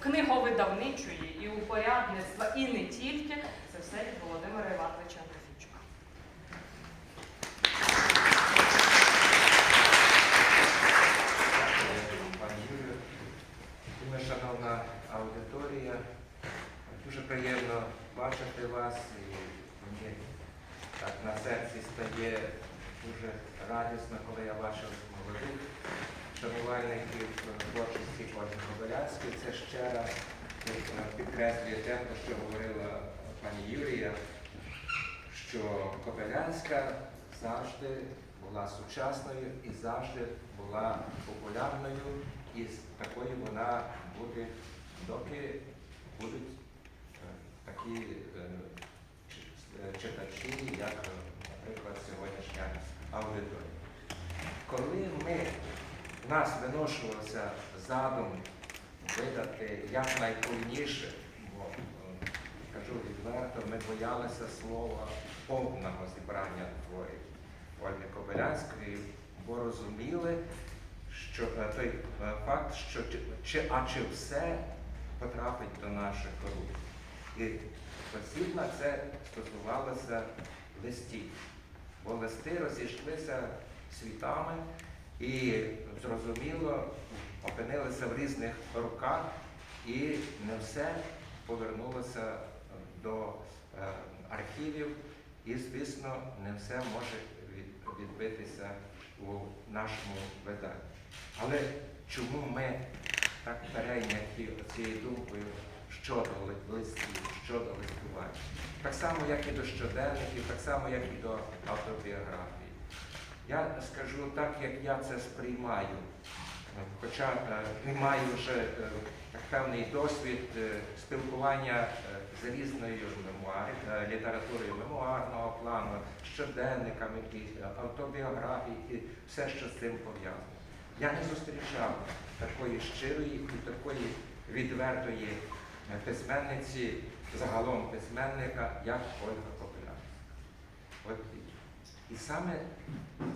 книговидавничої і упорядництва, і не тільки, це все від Володимира Івановича. Пані шановна аудиторія, дуже приємно бачити вас і мені так на серці стає дуже радісно, коли я бачив молодих шанувальників творчості Ольги Кобилянської. Це ще раз е, підкреслює те, про що говорила пані Юлія, що Кобилянська завжди була сучасною і завжди була популярною, і такою вона буде, доки будуть е, такі е, е, читачі, як, е, наприклад, сьогоднішня аудиторія. Коли ми, в нас виношувався задум видати якнайповніше, бо е, кажу відверто, ми боялися слова повного зібрання творів Ольги Кобилянської, бо розуміли, що е, той е, факт, що чи, а чи все потрапить до наших рук. І дослідно це стосувалося листів, бо листи розійшлися світами і зрозуміло опинилися в різних руках, і не все повернулося до е, архівів, і, звісно, не все може відбитися у нашому виданні. Але чому ми так перейняті цією думкою щодо ли- листів, щодо листування? Так само, як і до щоденників, так само, як і до автобіографії. Я скажу так, як я це сприймаю. Хоча е, не маю вже е, певний досвід е, спілкування з різною літературою мемуарного плану, щоденниками, автобіографії і все, що з цим пов'язано. Я не зустрічав такої щирої і такої відвертої письменниці, загалом письменника, як Ольга Копилянська. І- саме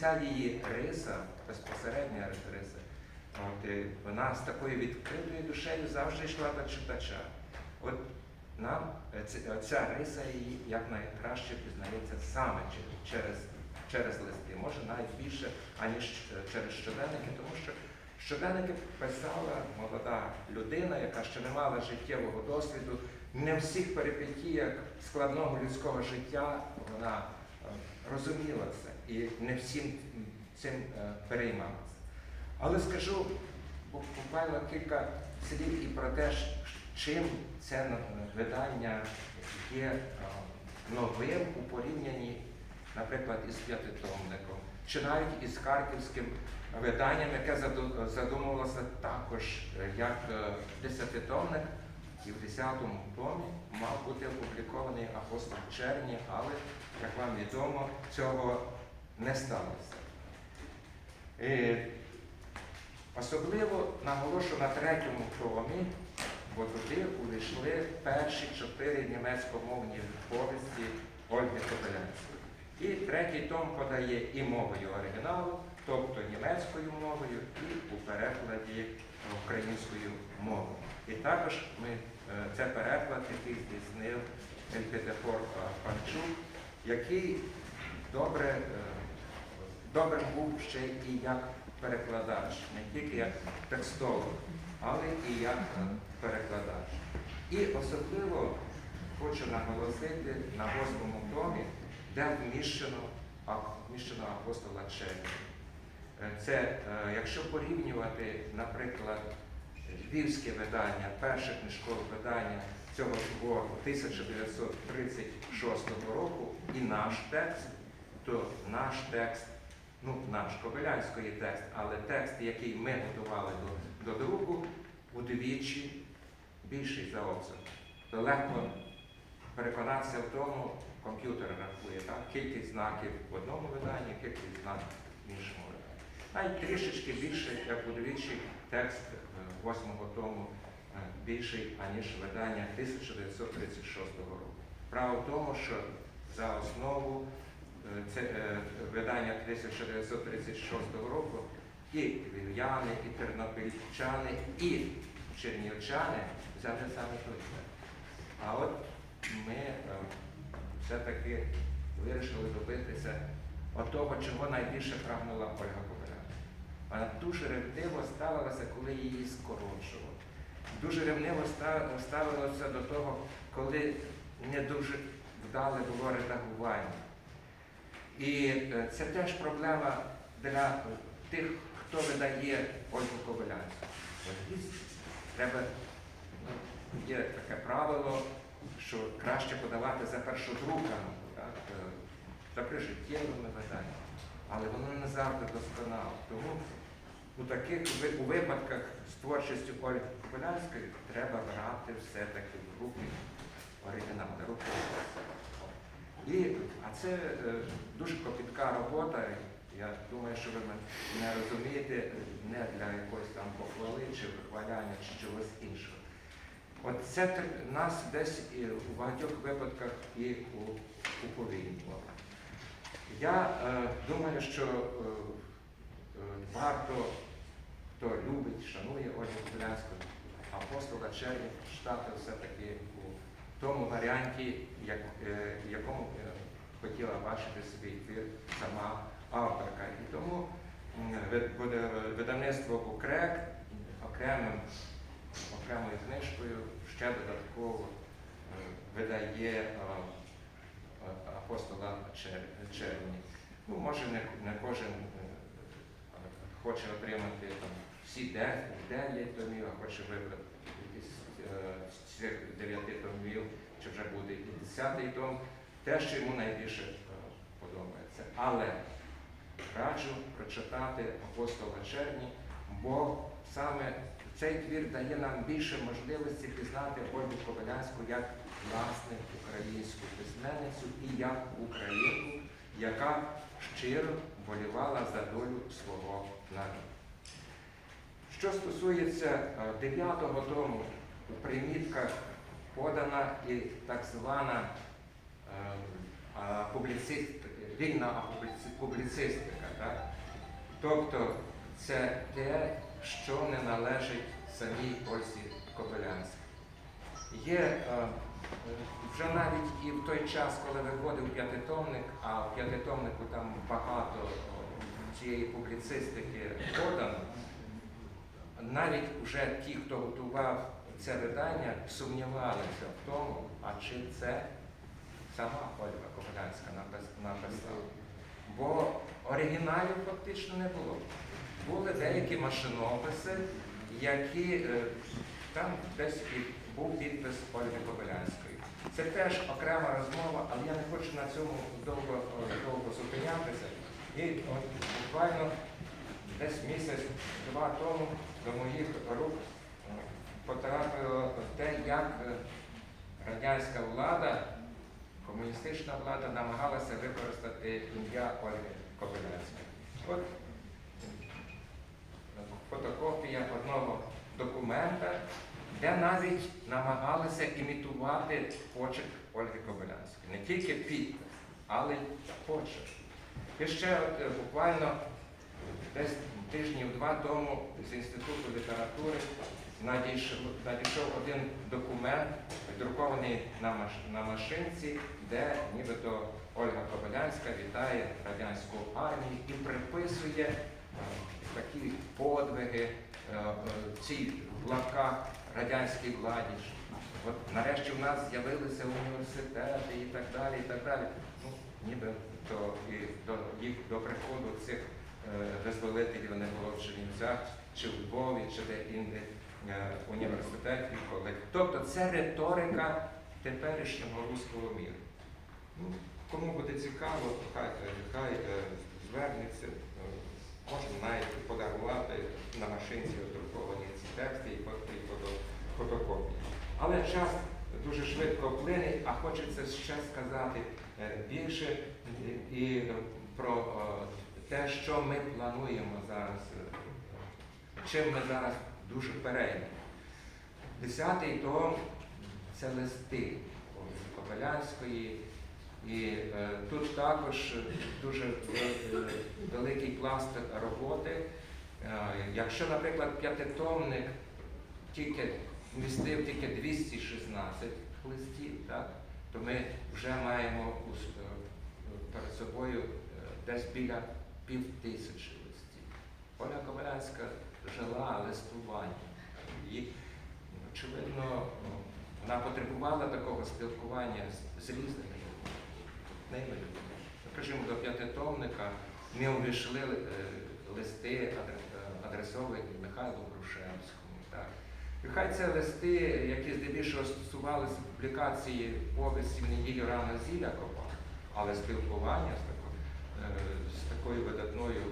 ця її риса, безпосередня риса, от, е, вона з такою відкритою душею завжди йшла до читача. От нам е, е, ця риса її якнайкраще пізнається саме через, через листи, може навіть більше, аніж через щоденники, тому що щоденники писала молода людина, яка ще не мала життєвого досвіду, не всіх перипетіях складного людського життя вона розуміла це і не всім цим е, переймалася. Але скажу буквально кілька слів і про те, чим це видання є е, новим у порівнянні, наприклад, із п'ятитомником, чи навіть із харківським виданням, яке заду- задумувалося також е, як десятитомник, і в 10-му томі мав бути опублікований апостол Черні, але, як вам відомо, цього не сталося. І особливо наголошу на третьому томі, бо туди увійшли перші чотири німецькомовні повісті Ольги Кобилянської. І третій том подає і мовою оригіналу, тобто німецькою мовою, і у перекладі українською мовою. І також ми, це переклад, який здійснив Ельпідефор Панчук, який добре, е, добре був ще і як перекладач, не тільки як текстолог, але і як е, перекладач. І особливо хочу наголосити на восьмому томі, де вміщено, вміщено апостола Черні. Е, Це, е, якщо порівнювати, наприклад, львівське видання, перше книжкове видання цього твору 1936 року і наш текст, то наш текст, ну наш Кобилянської текст, але текст, який ми готували до, до друку, удвічі більший за обсяг. То легко переконатися в тому, комп'ютер рахує так, кількість знаків в одному виданні, кількість знаків в іншому виданні. Навіть трішечки більше, як удвічі, текст е, восьмого тому е, більший, аніж видання 1936 року. Право в тому, що за основу е, це видання 1936 року і львів'яни, і тернопільчани, і чернівчани взяли саме текст. А от ми все-таки вирішили добитися отого, чого найбільше прагнула Ольга Кобиляна. Вона дуже ревниво ставилася, коли її скорочували. Дуже ревниво ста- ставилася до того, коли не дуже вдале було редагування. І е, це теж проблема для тих, хто видає Ольгу Кобилянську. Треба, ну, є таке правило, що краще подавати за першодруками, е, за прижиттєвими виданнями. Але воно не завжди досконало. Тому у таких у випадках з творчістю Ольги Кобилянської треба брати все-таки в руки оригінали, рукопис. І, а це е, дуже копітка робота. Я думаю, що ви мене розумієте не для якоїсь там похвали чи вихваляння чи чогось іншого. От це нас десь і у багатьох випадках і уповільнювало. Я е, думаю, що е, е, варто, хто любить, шанує Ольгу Кобилянську, апостола Черні, читати все-таки у тому варіанті, як, е, якому е, хотіла бачити свій твір сама авторка. І тому ви- буде видавництво Букрек окремим, окремою книжкою ще додатково е, видає е, е, апостола Чер- Черні. Ну, може, не, не кожен е, е, хоче отримати там, всі де- дев'ять томів, а хоче вибрати е, з цих дев'яти томів, чи вже буде і десятий том, те, що йому найбільше е, подобається. Але раджу прочитати апостола Черні, бо саме цей твір дає нам більше можливості пізнати Ольгу Кобилянську як власне українську письменницю і як українку, яка щиро болівала за долю свого народу. Що стосується е, дев'ятого тому, у примітках подана і так звана е, публіцист- вільна публіцистика. Так? Тобто це те, що не належить самій Ользі Кобилянській. Є е, е, вже навіть і в той час, коли виходив п'ятитомник, а в п'ятитомнику там багато е, цієї публіцистики подано, навіть вже ті, хто готував це видання, сумнівалися в тому, а чи це сама Ольга Кобилянська написала. Бо оригіналів фактично не було. Були деякі машинописи, які е, там десь був підпис Ольги Кобилянської. Це теж окрема розмова, але я не хочу на цьому довго, е, довго зупинятися. І от буквально десь місяць-два тому до моїх рук потрапило те, як радянська влада, комуністична влада намагалася використати ім'я Ольги Кобилянської. От е, фотокопія одного документа, де навіть намагалися імітувати почерк Ольги Кобилянської. Не тільки підпис, але й почерк. І ще от, е, буквально десь тижнів два тому з Інституту літератури надійшов, один документ, друкований на, маш- на машинці, де нібито Ольга Кобилянська вітає радянську армію і приписує е, такі подвиги е, цій в радянській владі. От нарешті в нас з'явилися університети і так далі, і так далі. Ну, ніби то і до їх до приходу цих визволителів не було в Чернівцях, чи в Львові, чи де інде е, університетів, колег. Тобто це риторика теперішнього руського міру. Ну, кому буде цікаво, хай, е, хай е, звернеться, е, можна навіть подарувати на машинці друковані ці тексти і фото- фотокопії. Але час дуже швидко плине, а хочеться ще сказати е, більше і- про е, те, що ми плануємо зараз, чим ми зараз дуже перейдемо. Десятий том це листи Кобилянської. І е, тут також дуже е, великий пласт роботи. Е, якщо, наприклад, п'ятитомник тільки вмістив тільки 216 листів, так, то ми вже маємо е, перед собою е, десь біля пів тисячі листів. Оля Ковалянська жила листуванням. І, очевидно, ну, вона потребувала такого спілкування з, різними людьми. людьми. Скажімо, до п'ятитомника ми увійшли е, листи, е, адресовані Михайлу Грушевському. Так. І хай це листи, які здебільшого стосувалися публікації повісті неділю рано зілля копа, але спілкування з такою, е, з такою видатною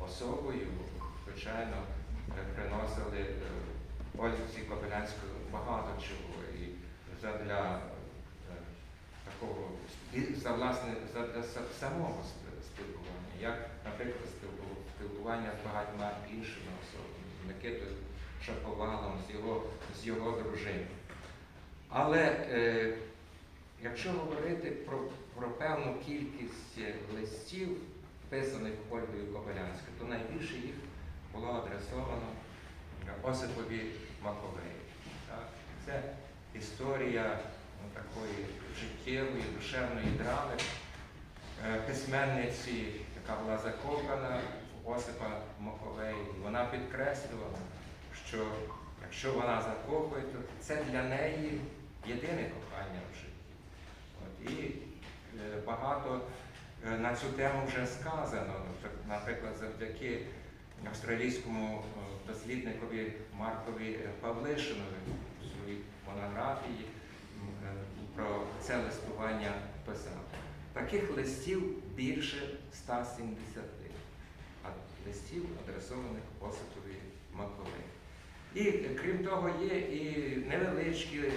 особою, звичайно, е, приносили е, Ольці Кобилянської багато чого. І задля такого за власне за, для самого спілкування, як, наприклад, спілкування з багатьма іншими особами, з Микитою Шаповалом, з його, з його дружиною. Але е, якщо говорити про, про певну кількість е, листів, писаних Ольгою Кобилянською, то найбільше їх було адресовано Осипові Маковеї. Це історія ну, такої життєвої, душевної драми е, письменниці, яка була закохана в Осипа Маковеї. Вона підкреслювала, що якщо вона закохує, то це для неї єдине кохання в житті. І е, багато е, на цю тему вже сказано. Наприклад, завдяки австралійському е, дослідникові Маркові Павлишинові у своїй монографії про це листування писав. Таких листів більше 170, листів адресованих Осипові Макові. І крім того, є і невеличкі е,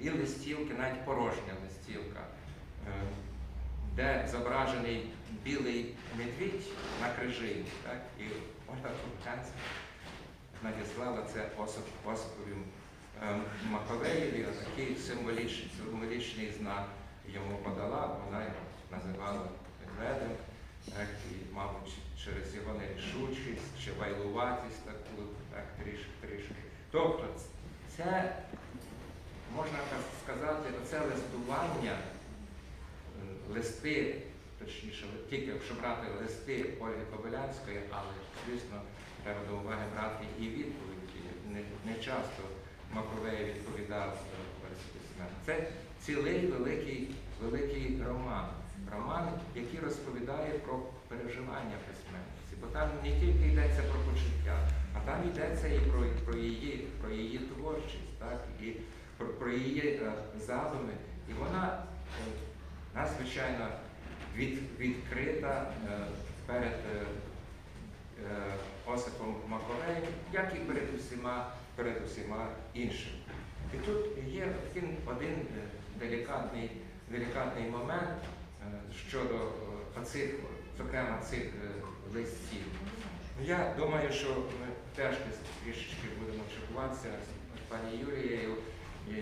і листівки, навіть порожня листівка, е, де зображений білий медвідь на крижині. Так? І Ольга Кубчанська надіслала це Осип, Осипові е, Маковеєві, такий символічний, символічний знак йому подала, вона його називала медведем, так, і, мабуть, через його нерішучість чи вайлуватість таку, так, трішки, трішки. Тобто, це, можна сказати, це листування, е, листи, точніше, тільки якщо брати листи Ольги Кобилянської, але, звісно, треба до уваги брати і відповіді. Не, не часто Маковей відповідав Це цілий великий, великий роман. Роман, який розповідає про переживання письменниці. Бо там не тільки йдеться про почуття, а там йдеться і про, про, її, про її творчість, так? і про, про її е, задуми. І вона е, надзвичайно від, відкрита е, перед Осипом Маковеєм, як і перед усіма, перед усіма іншими. І тут є один, делікатний, делікатний момент щодо е, оцих, зокрема цих е, листів. Ну, Я думаю, що ми теж трішечки будемо чекуватися з пані Юлією, і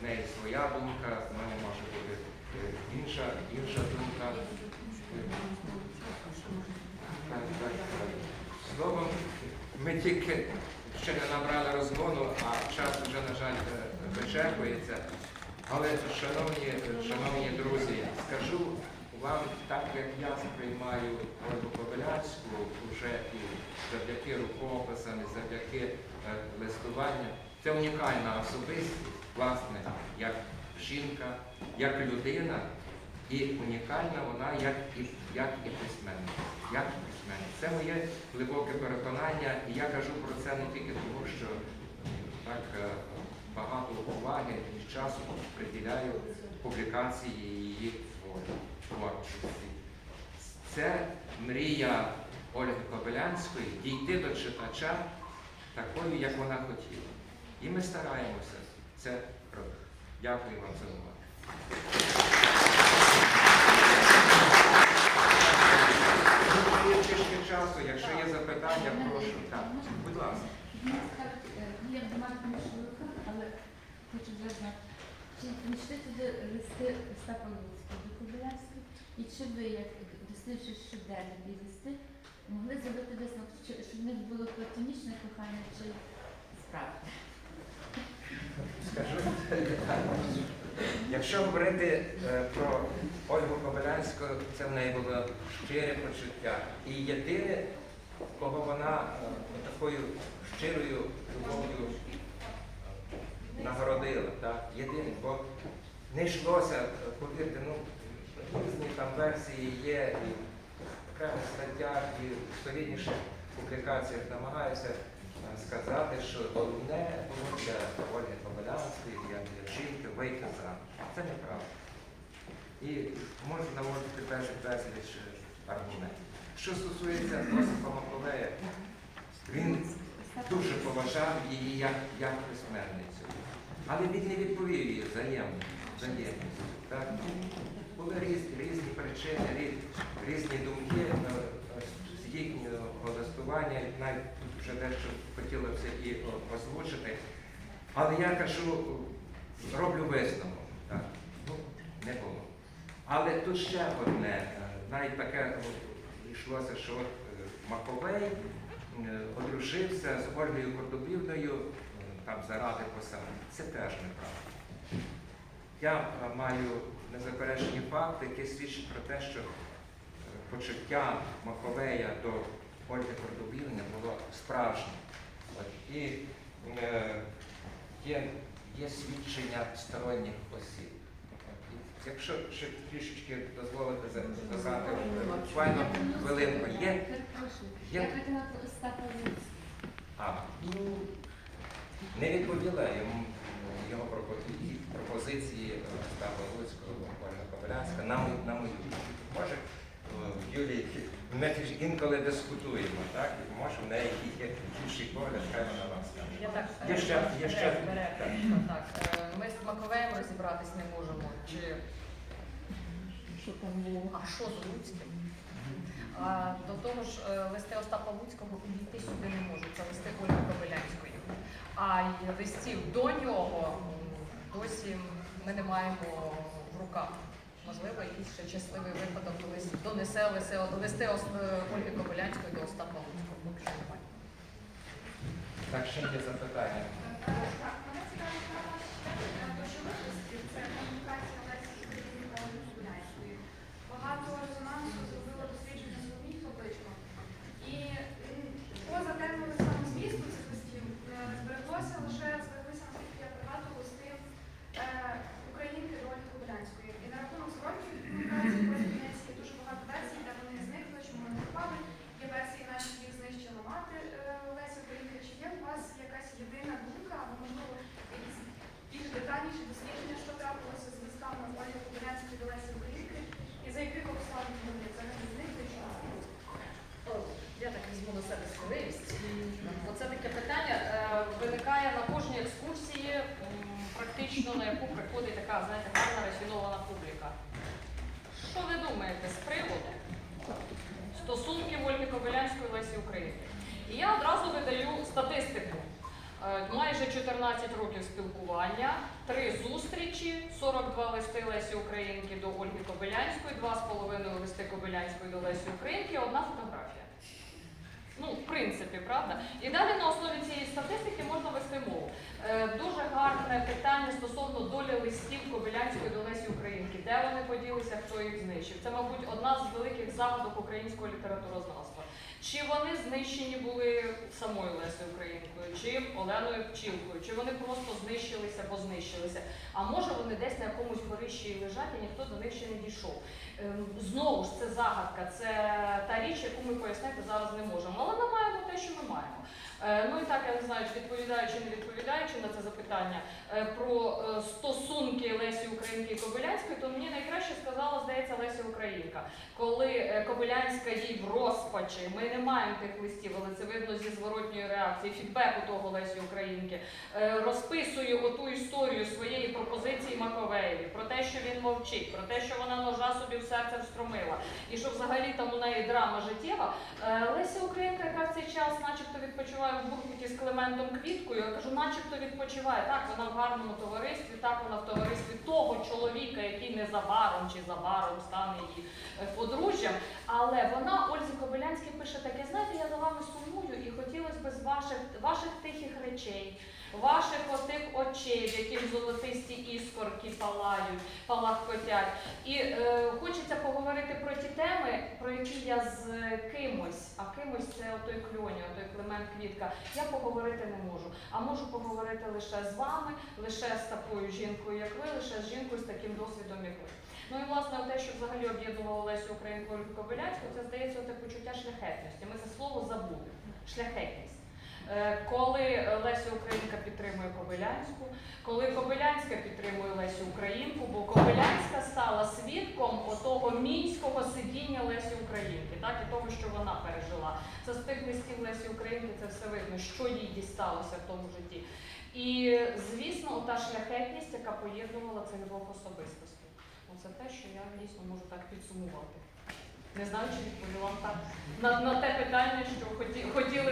в неї своя думка, в мене може бути е, інша, інша думка. Словом, ми тільки ще не набрали розгону, а час вже, на жаль, е, вичерпується. Але, шановні, шановні друзі, скажу вам, так як я сприймаю Ольгу Кобилянську вже і завдяки рукописам, і завдяки е, листуванню, це унікальна особистість, власне, як жінка, як людина, і унікальна вона як і, як і письменник. Як письменник. Це моє глибоке переконання, і я кажу про це не тільки тому, що так е, багато уваги і часу приділяю публікації її творчості. Це мрія Ольги Кобилянської дійти до читача такою, як вона хотіла. І ми стараємося це робити. Дякую вам за увагу. Ну, якщо є запитання, прошу. Так, будь ласка але хочу вже чи прийшли туди листи Остапа Луцького до Кобилянського, і чи ви, як досліджуючи щоденні листи, могли зробити висновок, щоб в них було платонічне кохання чи справді? Скажу, якщо говорити е, про Ольгу Кобилянську, це в неї було щире почуття. І єдине, кого вона е, такою щирою любов'ю нагородила. Так? Єдине, бо не йшлося, повірте, ну, різні там версії є, і в окремих статтях, і в солідніших публікаціях намагаються е, сказати, що головне було для Ольги Кобилянської, як для жінки, вийти заміж. Це неправда. І можу наводити без, безліч е, аргументів. Що стосується Осипа Маковея, він дуже поважав її як, як письменницю. Але він не відповів взаємно, взаємністю. Були різні, різні причини, різ- різні думки е, з їхнього листування, навіть тут вже дещо хотілося і озвучити. Але я кажу, роблю висновок. Так? Ну, не було. Але тут ще одне, е, навіть таке йшлося, що е, Маковей одружився з Ольгою Кордобівною е, там заради посади. Це теж неправда. Я е, маю незаперечені факти, які свідчать про те, що е, почуття Маковея до Ольги Кордобівни було справжнє. І е, є, є свідчення сторонніх осіб. Якщо ще трішечки дозволити за- е, буквально хвилинку, є. Я хотіла Остапа А, ну, не відповіла йому е, його пропозиції, е, Остапа Луцького, Ольга Кобилянська, на мою, на мою думку. Може, е, Юлії, ми ж інколи дискутуємо, так? І може в неї є інший погляд, хай вона вам скаже. Я так Є ще- є ще- так. Е, ми з Маковеєм розібратись не можемо. Чи Що там було? а що з Луцьким? А, до того ж, е, листи Остапа Луцького увійти сюди не можуть. Це листи Ольги Кобилянської. А й листів до нього досі ми не маємо в руках. Можливо, якийсь ще щасливий випадок колись донесе листи, листи е, Ольги Кобилянської до Остапа Луцького. Поки що немає. Так, ще є запитання. Так, мене цікавить що випусків це комунікація Лесі Україні та Ольги Гуляйської. Багато резонансу зробило дослідження Соломій Фабричко. І м, поза темою саме змісту цих листів е, збереглося лише збереглися, наскільки я пригадую, листи е, українки до Ольги Гулянської. І на рахунок зворотньої комунікації Костянецькі є дуже багато версій, де вони зникли, чому вони пропали. Є версії, наче їх знищила мати е, Лесі Українки. Чи є у вас якась єдина думка, або можливо якісь більш детальніші дослідження, що трапилося з листами Ольги Кобилянської до Лесі Українки, і за яких обставин вони взагалі зникли? чи ні? О, Я так візьму на себе сміливість. Бо це таке питання е, виникає на кожній екскурсії, м, практично на яку приходить така, знаєте, гарна рафінована публіка. Що ви думаєте з приводу стосунків Ольги Кобилянської Лесі України? І я одразу видаю статистику. Е, Майже 14 років спілкування, три зустрічі, 42 листи Лесі Українки до Ольги Кобилянської, 2,5 листи Кобилянської до Лесі Українки, одна фотографія. Ну, в принципі, правда. І далі на основі цієї статистики можна вести мову. Е, дуже гарне питання стосовно долі листів Кобилянської до Лесі Українки. Де вони поділися, хто їх знищив? Це, мабуть, одна з великих загадок українського літературознавства. Чи вони знищені були самою Лесею Українкою, чи Оленою Пчілкою, чи вони просто знищилися, бо знищилися. А може вони десь на якомусь горищі лежать, і ніхто до них ще не дійшов. Ем, Знову ж це загадка, це та річ, яку ми пояснити зараз не можемо. Але ми маємо те, що ми маємо. Е, Ну і так, я не знаю, чи відповідаючи, не відповідаючи на це запитання е, про е, стосунки Лесі Українки і Кобилянської, то мені найкраще сказала, здається, Леся Українка. Коли Кобилянська їй в розпачі, ми не маємо тих листів, але це видно зі зворотньої реакції, фідбеку того Лесі Українки, е, розписує оту історію своєї пропозиції Маковеєві про те, що він мовчить, про те, що вона ножа собі в серце встромила, і що взагалі там у неї драма життєва. Е, Леся Українка, яка в цей час, начебто, відпочиває в Буркуті з Клементом Квіткою, я кажу, начебто відпочиває. Так, вона в гарному товаристві, так вона в товаристві того чоловіка, який незабаром чи забаром стане її е, подружжям. Але вона Ользі Кобилянській пише таке: знаєте, я за вами сумую і хотілося б з ваших ваших тихих речей, ваших отих очей, в яких золотисті іскорки палають, палахкотять. І е, хочеться поговорити про ті теми, про які я з кимось, а кимось це отой кльоні, отой Климент Квітка. Я поговорити не можу. А можу поговорити лише з вами, лише з такою жінкою, як ви, лише з жінкою з таким досвідом, як ви. Ну і власне те, що взагалі об'єднувало Лесю Українку Ольгу Кобиляцьку, це здається те почуття шляхетності. Ми це слово забули. Шляхетність. Е, Коли Леся Українка підтримує Кобилянську, коли Кобилянська підтримує Лесю Українку, бо Кобилянська стала свідком отого мінського сидіння Лесі Українки, так і того, що вона пережила. Це з тих листів Лесі Українки це все видно, що їй дісталося в тому житті. І звісно, та шляхетність, яка поєднувала цих двох особистостей. Оце те, що я дійсно можу так підсумувати. Не знаю, чи відповіла так на, на те питання, що хоті, хотіли